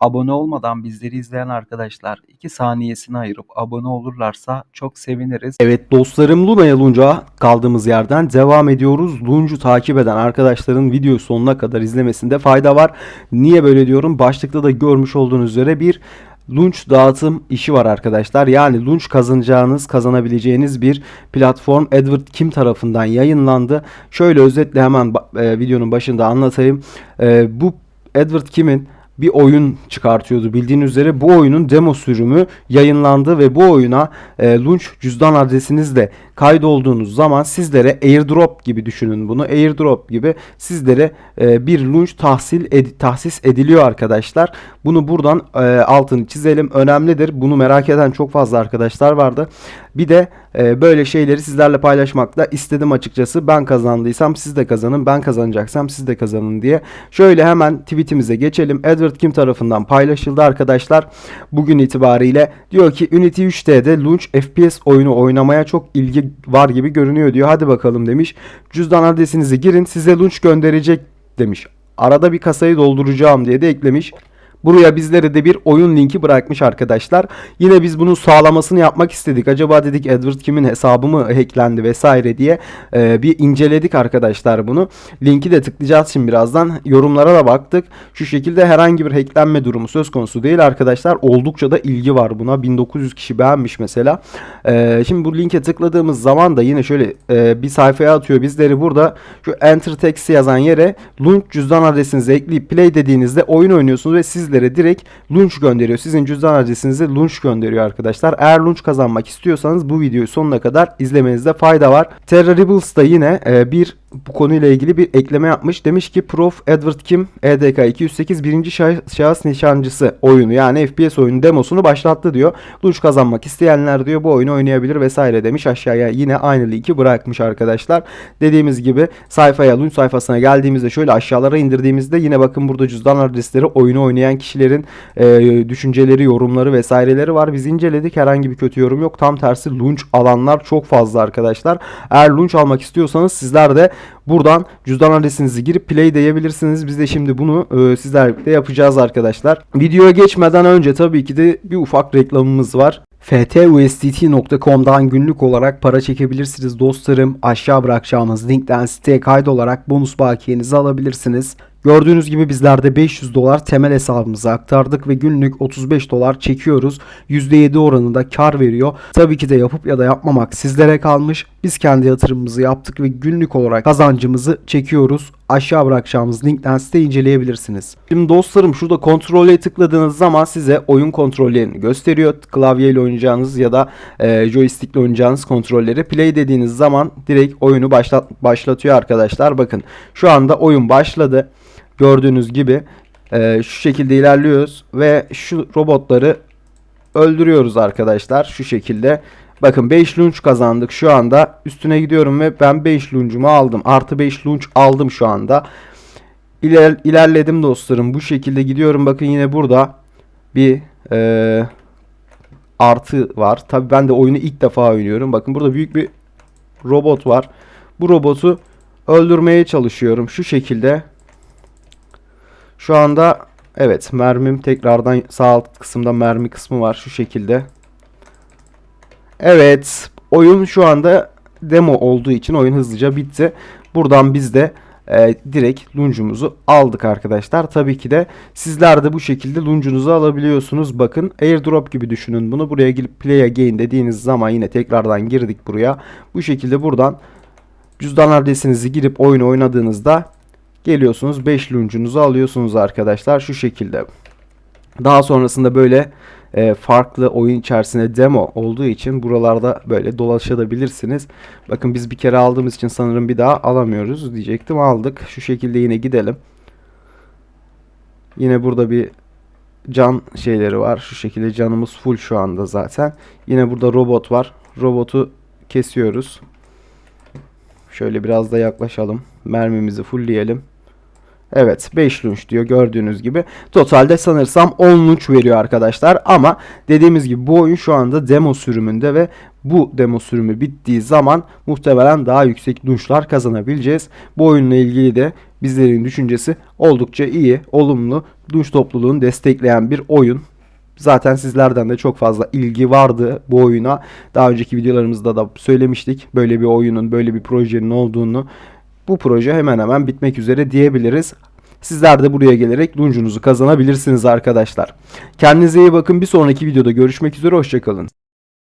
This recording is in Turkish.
Abone olmadan bizleri izleyen arkadaşlar 2 saniyesini ayırıp abone olurlarsa çok seviniriz. Evet dostlarım Luna'ya Lunca kaldığımız yerden devam ediyoruz. Luncu takip eden arkadaşların video sonuna kadar izlemesinde fayda var. Niye böyle diyorum? Başlıkta da görmüş olduğunuz üzere bir Lunch dağıtım işi var arkadaşlar. Yani Lunch kazanacağınız, kazanabileceğiniz bir platform Edward Kim tarafından yayınlandı. Şöyle özetle hemen e, videonun başında anlatayım. E, bu Edward Kim'in bir oyun çıkartıyordu. Bildiğiniz üzere bu oyunun demo sürümü yayınlandı ve bu oyuna e, Launch cüzdan adresinizle kaydolduğunuz zaman sizlere airdrop gibi düşünün bunu. Airdrop gibi sizlere e, bir Launch tahsil ed- tahsis ediliyor arkadaşlar. Bunu buradan e, altını çizelim. Önemlidir. Bunu merak eden çok fazla arkadaşlar vardı. Bir de e, böyle şeyleri sizlerle paylaşmakla istedim açıkçası. Ben kazandıysam siz de kazanın. Ben kazanacaksam siz de kazanın diye. Şöyle hemen tweetimize geçelim. Edward Kim tarafından paylaşıldı arkadaşlar. Bugün itibariyle diyor ki Unity 3D'de Launch FPS oyunu oynamaya çok ilgi var gibi görünüyor diyor. Hadi bakalım demiş. Cüzdan adresinizi girin size Launch gönderecek demiş. Arada bir kasayı dolduracağım diye de eklemiş. Buraya bizlere de bir oyun linki bırakmış arkadaşlar. Yine biz bunun sağlamasını yapmak istedik. Acaba dedik Edward Kim'in hesabı mı hacklendi vesaire diye e, bir inceledik arkadaşlar bunu. Linki de tıklayacağız şimdi birazdan. Yorumlara da baktık. Şu şekilde herhangi bir hacklenme durumu söz konusu değil arkadaşlar. Oldukça da ilgi var buna. 1900 kişi beğenmiş mesela. E, şimdi bu linke tıkladığımız zaman da yine şöyle e, bir sayfaya atıyor bizleri. Burada şu enter text yazan yere launch cüzdan adresinizi ekleyip play dediğinizde oyun oynuyorsunuz ve sizlere direkt launch gönderiyor. Sizin cüzdan adresinize launch gönderiyor arkadaşlar. Eğer launch kazanmak istiyorsanız bu videoyu sonuna kadar izlemenizde fayda var. Terra Rebels da yine e, bir bu konuyla ilgili bir ekleme yapmış. Demiş ki Prof Edward Kim EDK 208 birinci şah- şahıs nişancısı oyunu yani FPS oyunu demosunu başlattı diyor. Launch kazanmak isteyenler diyor bu oyunu oynayabilir vesaire demiş. Aşağıya yine aynı linki bırakmış arkadaşlar. Dediğimiz gibi sayfaya launch sayfasına geldiğimizde şöyle aşağılara indirdiğimizde yine bakın burada cüzdan adresleri oyunu oynayan kişilerin e, düşünceleri, yorumları vesaireleri var. Biz inceledik. Herhangi bir kötü yorum yok. Tam tersi launch alanlar çok fazla arkadaşlar. Eğer launch almak istiyorsanız sizler de buradan cüzdan adresinizi girip play diyebilirsiniz. Biz de şimdi bunu e, sizlerle yapacağız arkadaşlar. Videoya geçmeden önce tabii ki de bir ufak reklamımız var. ftUSDT.com'dan günlük olarak para çekebilirsiniz dostlarım. Aşağı bırakacağımız linkten siteye kaydolarak bonus bakiyenizi alabilirsiniz. Gördüğünüz gibi bizler de 500 dolar temel hesabımıza aktardık ve günlük 35 dolar çekiyoruz. %7 oranında kar veriyor. Tabii ki de yapıp ya da yapmamak sizlere kalmış. Biz kendi yatırımımızı yaptık ve günlük olarak kazancımızı çekiyoruz. Aşağı bırakacağımız linkten site inceleyebilirsiniz. Şimdi dostlarım şurada kontrole tıkladığınız zaman size oyun kontrollerini gösteriyor. Klavyeyle oynayacağınız ya da e, joystickle oynayacağınız kontrolleri play dediğiniz zaman direkt oyunu başlat başlatıyor arkadaşlar. Bakın şu anda oyun başladı. Gördüğünüz gibi e, şu şekilde ilerliyoruz ve şu robotları öldürüyoruz arkadaşlar şu şekilde. Bakın 5 lunch kazandık şu anda. Üstüne gidiyorum ve ben 5 lunchumu aldım. Artı 5 lunch aldım şu anda. İler, ilerledim dostlarım. Bu şekilde gidiyorum. Bakın yine burada bir e, artı var. Tabi ben de oyunu ilk defa oynuyorum. Bakın burada büyük bir robot var. Bu robotu öldürmeye çalışıyorum. Şu şekilde. Şu anda evet mermim tekrardan sağ alt kısımda mermi kısmı var. Şu şekilde. Evet. Oyun şu anda demo olduğu için oyun hızlıca bitti. Buradan biz de e, direkt luncumuzu aldık arkadaşlar. Tabii ki de sizler de bu şekilde luncunuzu alabiliyorsunuz. Bakın airdrop gibi düşünün bunu. Buraya gelip play again dediğiniz zaman yine tekrardan girdik buraya. Bu şekilde buradan cüzdan adresinizi girip oyunu oynadığınızda geliyorsunuz 5 luncunuzu alıyorsunuz arkadaşlar şu şekilde. Daha sonrasında böyle e, farklı oyun içerisinde demo olduğu için buralarda böyle dolaşabilirsiniz. Bakın biz bir kere aldığımız için sanırım bir daha alamıyoruz diyecektim. Aldık. Şu şekilde yine gidelim. Yine burada bir can şeyleri var. Şu şekilde canımız full şu anda zaten. Yine burada robot var. Robotu kesiyoruz. Şöyle biraz da yaklaşalım. Mermimizi fullleyelim. Evet 5 lunch diyor gördüğünüz gibi. Totalde sanırsam 10 lunch veriyor arkadaşlar. Ama dediğimiz gibi bu oyun şu anda demo sürümünde ve bu demo sürümü bittiği zaman muhtemelen daha yüksek lunchlar kazanabileceğiz. Bu oyunla ilgili de bizlerin düşüncesi oldukça iyi, olumlu. Lunch topluluğunu destekleyen bir oyun. Zaten sizlerden de çok fazla ilgi vardı bu oyuna. Daha önceki videolarımızda da söylemiştik. Böyle bir oyunun, böyle bir projenin olduğunu. Bu proje hemen hemen bitmek üzere diyebiliriz. Sizler de buraya gelerek luncunuzu kazanabilirsiniz arkadaşlar. Kendinize iyi bakın. Bir sonraki videoda görüşmek üzere. Hoşçakalın.